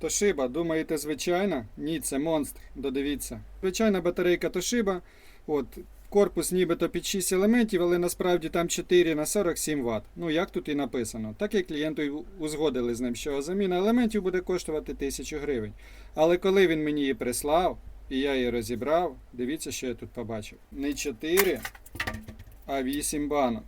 Toshiba, думаєте, звичайна? Ні, це монстр, додивіться. Звичайна батарейка Toshiba, от, корпус нібито під 6 елементів, але насправді там 4 на 47 Вт. Ну, як тут і написано. Так і клієнту узгодили з ним, що заміна елементів буде коштувати 1000 гривень. Але коли він мені її прислав, і я її розібрав, дивіться, що я тут побачив. Не 4, а 8 банок.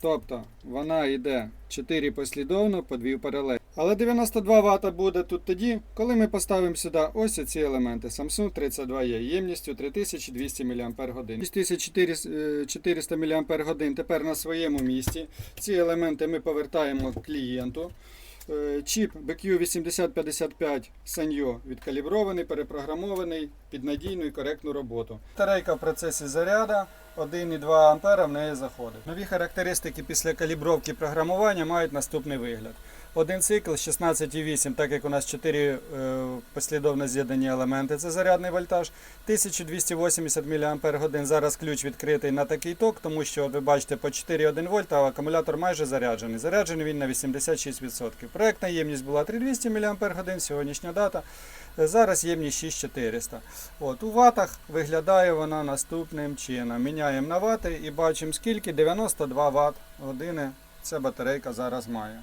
Тобто вона йде 4 послідовно по 2 паралель. Але 92 Вт буде тут тоді, коли ми поставимо сюди ось ці елементи Samsung 32E ємністю 3200 мАч. 6400 мАч тепер на своєму місці. Ці елементи ми повертаємо клієнту. Е, Чіп BQ8055 Sanyo відкалібрований, перепрограмований під надійну і коректну роботу. Батарейка в процесі заряду 1,2 А в неї заходить. Нові характеристики після калібровки програмування мають наступний вигляд. Один цикл 16,8, так як у нас 4 е, послідовно з'єднані елементи, це зарядний вольтаж. 1280 мАч. Зараз ключ відкритий на такий ток, тому що ви бачите по 4,1 вольт, а акумулятор майже заряджений. Заряджений він на 86%. Проектна ємність була 3200 мАч, сьогоднішня дата. Зараз ємність 6400. От, у ватах виглядає вона наступним чином. Міняємо на вати і бачимо скільки 92 Вт години ця батарейка зараз має.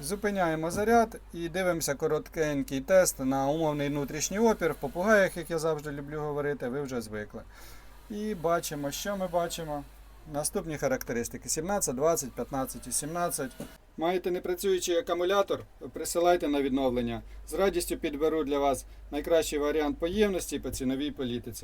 Зупиняємо заряд і дивимося короткенький тест на умовний внутрішній опір. В попугаях, як я завжди люблю говорити, ви вже звикли. І бачимо, що ми бачимо. Наступні характеристики: 17, 20, 15 і 17. Маєте непрацюючий акумулятор, присилайте на відновлення. З радістю підберу для вас найкращий варіант поємності по ціновій політиці.